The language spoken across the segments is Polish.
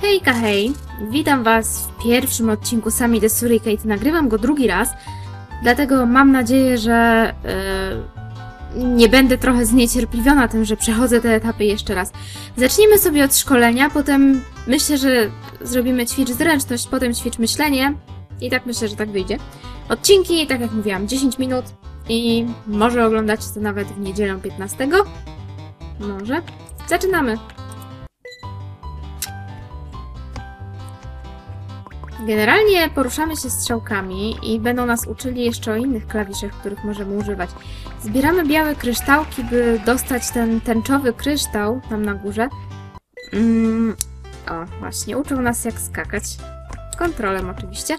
Hejka hej! Witam Was w pierwszym odcinku Sami The Surricate. Nagrywam go drugi raz, dlatego mam nadzieję, że e, nie będę trochę zniecierpliwiona tym, że przechodzę te etapy jeszcze raz. Zacznijmy sobie od szkolenia, potem myślę, że zrobimy ćwicz zręczność, potem ćwicz myślenie i tak myślę, że tak wyjdzie. Odcinki, tak jak mówiłam, 10 minut i może oglądacie to nawet w niedzielę 15. Może. Zaczynamy! Generalnie poruszamy się strzałkami i będą nas uczyli jeszcze o innych klawiszach, których możemy używać. Zbieramy białe kryształki, by dostać ten tęczowy kryształ tam na górze. Mm, o, właśnie, uczą nas jak skakać. Kontrolem oczywiście.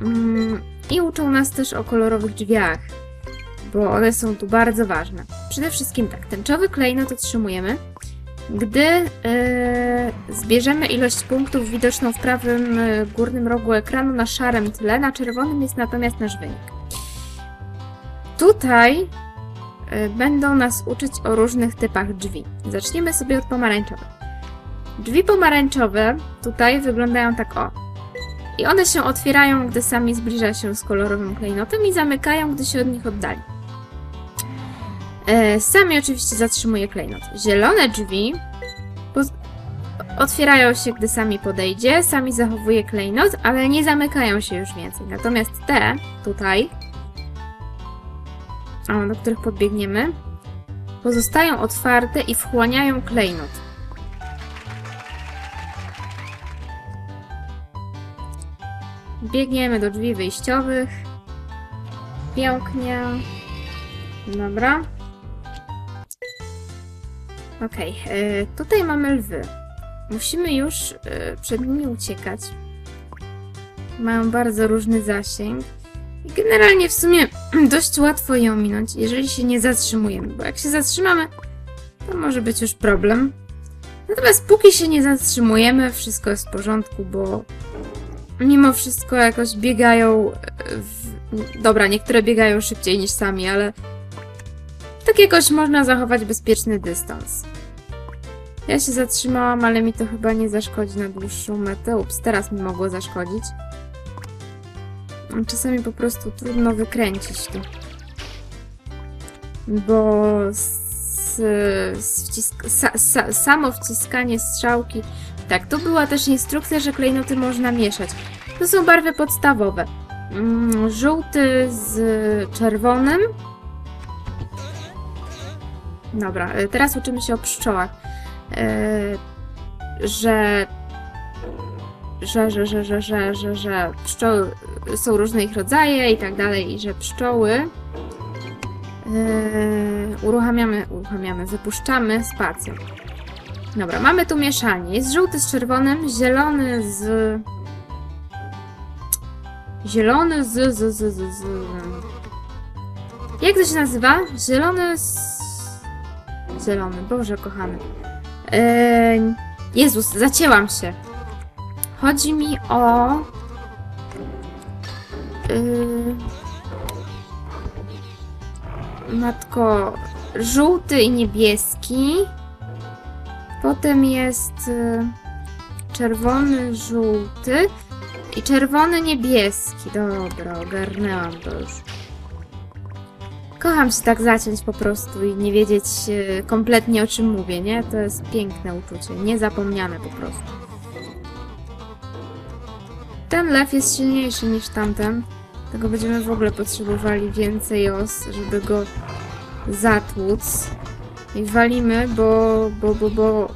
Mm, I uczą nas też o kolorowych drzwiach, bo one są tu bardzo ważne. Przede wszystkim tak, tęczowy klejnot otrzymujemy, gdy e, zbierzemy ilość punktów widoczną w prawym e, górnym rogu ekranu na szarym tle, na czerwonym jest natomiast nasz wynik. Tutaj e, będą nas uczyć o różnych typach drzwi. Zaczniemy sobie od pomarańczowych. Drzwi pomarańczowe tutaj wyglądają tak o. I one się otwierają, gdy sami zbliża się z kolorowym klejnotem i zamykają, gdy się od nich oddali. E, Sami oczywiście zatrzymuje klejnot. Zielone drzwi otwierają się, gdy sami podejdzie, sami zachowuje klejnot, ale nie zamykają się już więcej. Natomiast te tutaj, do których podbiegniemy, pozostają otwarte i wchłaniają klejnot. Biegniemy do drzwi wyjściowych. Pięknie. Dobra. Okej, e, tutaj mamy lwy. Musimy już e, przed nimi uciekać. Mają bardzo różny zasięg. I generalnie w sumie dość łatwo je ominąć, jeżeli się nie zatrzymujemy, bo jak się zatrzymamy, to może być już problem. Natomiast póki się nie zatrzymujemy, wszystko jest w porządku, bo mimo wszystko jakoś biegają w... Dobra, niektóre biegają szybciej niż sami, ale tak jakoś można zachować bezpieczny dystans. Ja się zatrzymałam, ale mi to chyba nie zaszkodzi na dłuższą metę. Ups, teraz mi mogło zaszkodzić. Czasami po prostu trudno wykręcić tu. Bo z, z wcisk, sa, sa, samo wciskanie strzałki... Tak, tu była też instrukcja, że klejnoty można mieszać. To są barwy podstawowe. Mm, żółty z czerwonym. Dobra, y, teraz uczymy się o pszczołach. Y, że że, że, że, że, że, że, że pszczoły są różne ich rodzaje i tak dalej, i że pszczoły yy, uruchamiamy, uruchamiamy, wypuszczamy spację. Dobra, mamy tu mieszanie. Jest żółty z czerwonym, zielony z... Zielony z... z, z, z, z. Jak to się nazywa? Zielony z... Zielony, Boże kochany. Yy, Jezus, zacięłam się. Chodzi mi o... Yy... Matko, żółty i niebieski. Potem jest y, czerwony, żółty i czerwony, niebieski. Dobra, ogarnęłam to już. Kocham się tak zaciąć po prostu i nie wiedzieć y, kompletnie o czym mówię, nie? To jest piękne uczucie, niezapomniane po prostu. Ten lew jest silniejszy niż tamten. Tego będziemy w ogóle potrzebowali więcej os, żeby go zatłuc. I walimy, bo, bo, bo, bo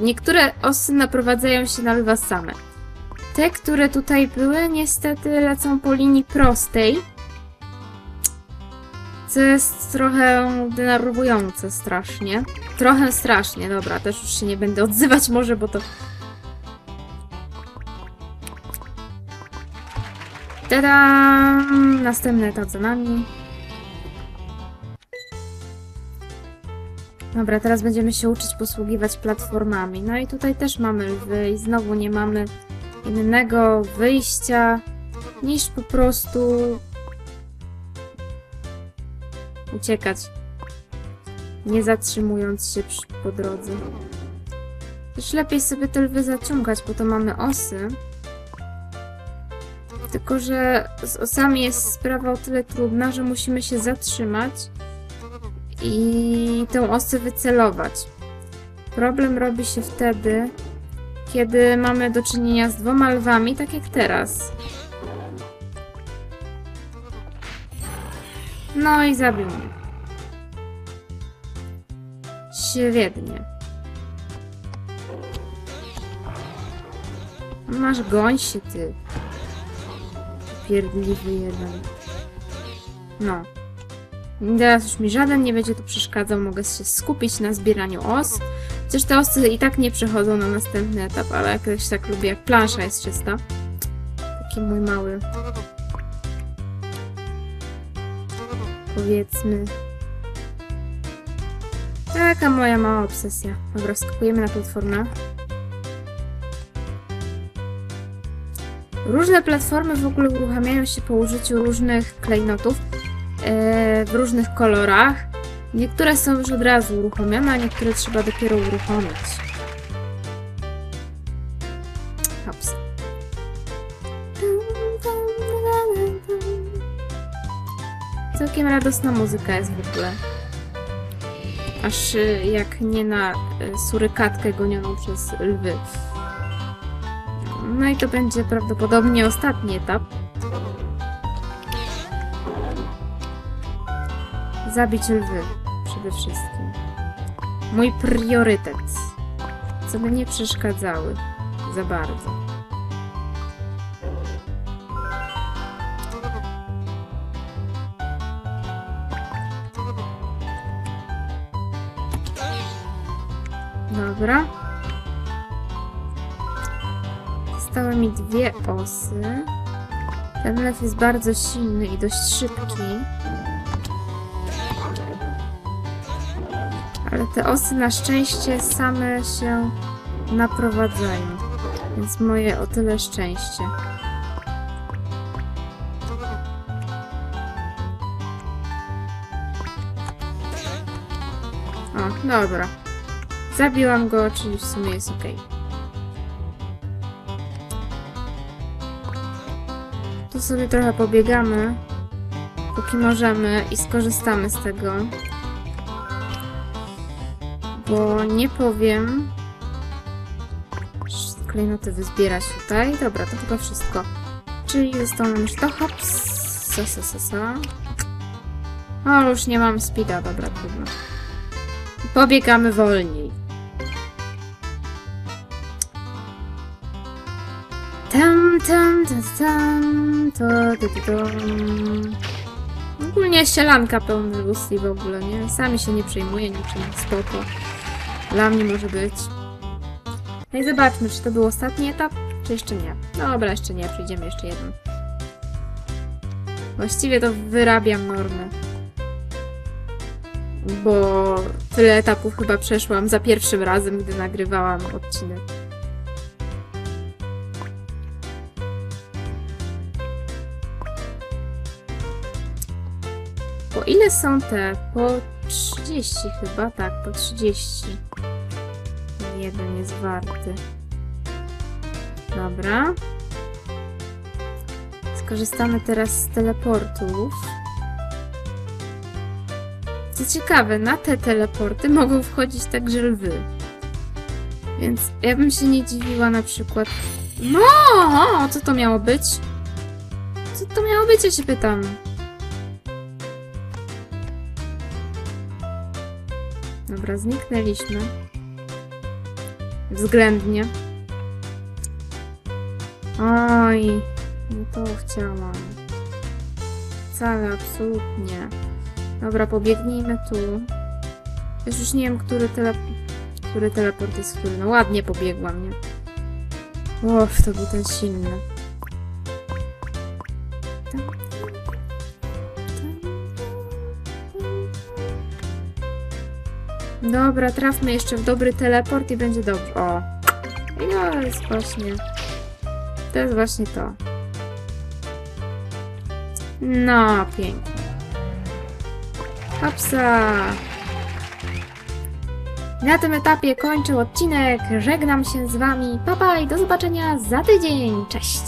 niektóre osy naprowadzają się na lwa same. Te, które tutaj były, niestety lecą po linii prostej. Co jest trochę denerwujące strasznie. Trochę strasznie, dobra, też już się nie będę odzywać może, bo to Tada! Następny etap za nami. Dobra, teraz będziemy się uczyć posługiwać platformami. No i tutaj też mamy lwy i znowu nie mamy innego wyjścia niż po prostu uciekać, nie zatrzymując się po drodze. Już lepiej sobie te lwy zaciągać, bo to mamy osy. Tylko, że z osami jest sprawa o tyle trudna, że musimy się zatrzymać i tę osę wycelować. Problem robi się wtedy, kiedy mamy do czynienia z dwoma lwami, tak jak teraz. No i zabił mnie. Świetnie. Masz goń się ty. Pierdliwy jeden. No. Teraz już mi żaden nie będzie tu przeszkadzał, mogę się skupić na zbieraniu os. Chociaż te osy i tak nie przechodzą na następny etap, ale jakoś tak lubię, jak plansza jest czysta. Taki mój mały... Powiedzmy... Taka moja mała obsesja. Dobra, skakujemy na platformę. Różne platformy w ogóle uruchamiają się po użyciu różnych klejnotów e, w różnych kolorach. Niektóre są już od razu uruchomione, a niektóre trzeba dopiero uruchomić. Całkiem radosna muzyka jest w ogóle. Aż y, jak nie na y, surykatkę gonioną przez lwy. No i to będzie prawdopodobnie ostatni etap. Zabić lwy przede wszystkim. Mój priorytet. Co by nie przeszkadzały za bardzo. Dobra. Zostały mi dwie osy. Ten lew jest bardzo silny i dość szybki. Ale te osy na szczęście same się naprowadzają. Więc moje o tyle szczęście. O, dobra. Zabiłam go, czyli w sumie jest ok. Tu sobie trochę pobiegamy, póki możemy i skorzystamy z tego. Bo nie powiem... Klejnoty wyzbierać tutaj. Dobra, to chyba wszystko. Czyli zostało nam już to hops. Sa, sa, sa, sa. O, już nie mam speeda, dobra, trudno. Pobiegamy wolniej. Tam, tam, tam, tam, to, to, to, to. Ogólnie sielanka pełna Lucy w ogóle, nie? Sami się nie przejmuje niczym, spoko. Dla mnie może być. No i zobaczmy, czy to był ostatni etap, czy jeszcze nie. Dobra, jeszcze nie, przyjdziemy jeszcze jeden. Właściwie to wyrabiam normę. Bo tyle etapów chyba przeszłam za pierwszym razem, gdy nagrywałam odcinek. Ile są te? Po 30 chyba, tak, po 30. Jeden jest warty. Dobra. Skorzystamy teraz z teleportów. Co ciekawe, na te teleporty mogą wchodzić także lwy. Więc ja bym się nie dziwiła na przykład... No! Co to miało być? Co to miało być, ja się pytam. Dobra, zniknęliśmy. Względnie. Oj, nie to chciałam. Wcale, absolutnie. Dobra, pobiegnijmy tu. Też już nie wiem, który, tele... który teleport jest który. No ładnie pobiegłam, nie? Uff, to był ten silny. Dobra, trafmy jeszcze w dobry teleport i będzie dobrze. O! I to jest właśnie... To jest właśnie to. No, pięknie. Hopsa! Na tym etapie kończę odcinek, żegnam się z Wami, pa pa i do zobaczenia za tydzień, cześć!